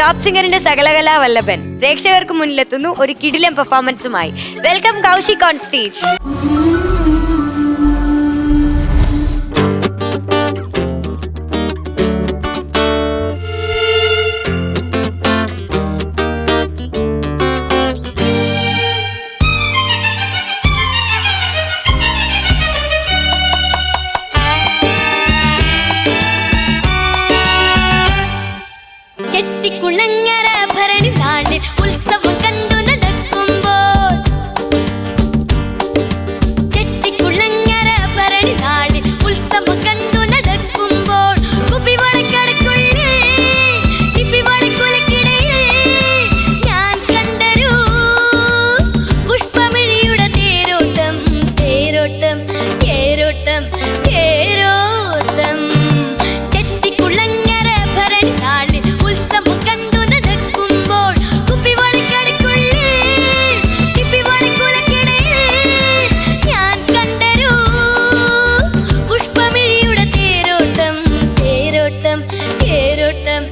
Top സിംഗറിന്റെ സകലകലാ വല്ലഭൻ. പ്രേക്ഷകർക്ക് മുന്നിലെത്തുന്നു ഒരു കിടിലം പെർഫോമൻസുമായി വെൽക്കം കൗശിക് ഓൺ സ്റ്റേജ് തേരോട്ടം തേരോട്ടം ചെട്ടിക്കുളങ്ങര ഭരണി നാളിൽ ഉത്സവം കണ്ടു നടക്കുമ്പോൾ ഞാൻ കണ്ടൊരു പുഷ്പമിഴിയുടെ തേരോട്ടം തേരോട്ടം തേരോട്ടം.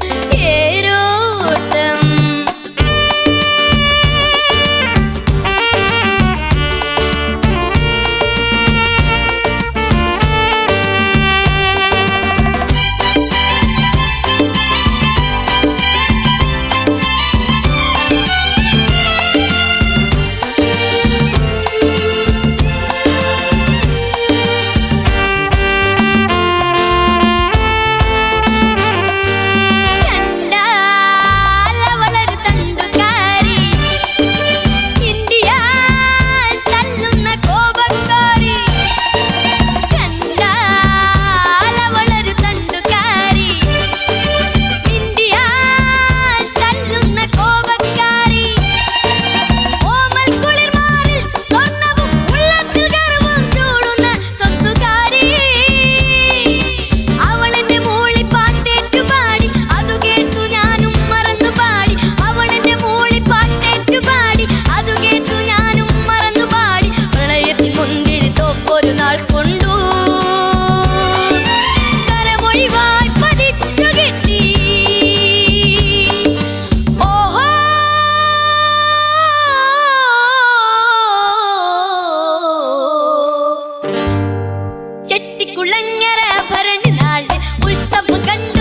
കുളങ്ങര ഭരണി നാട് ഉത്സവം കണ്ട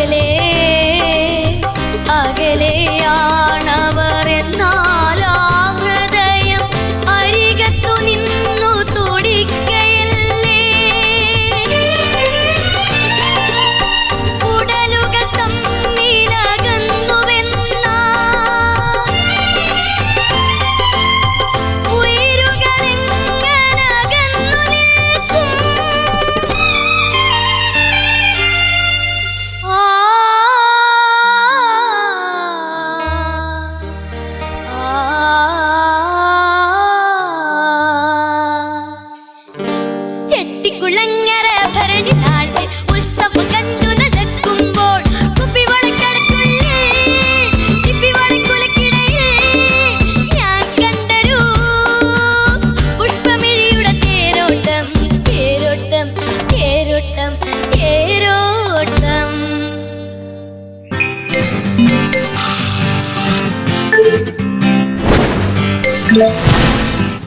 söyle മുളങ്ങര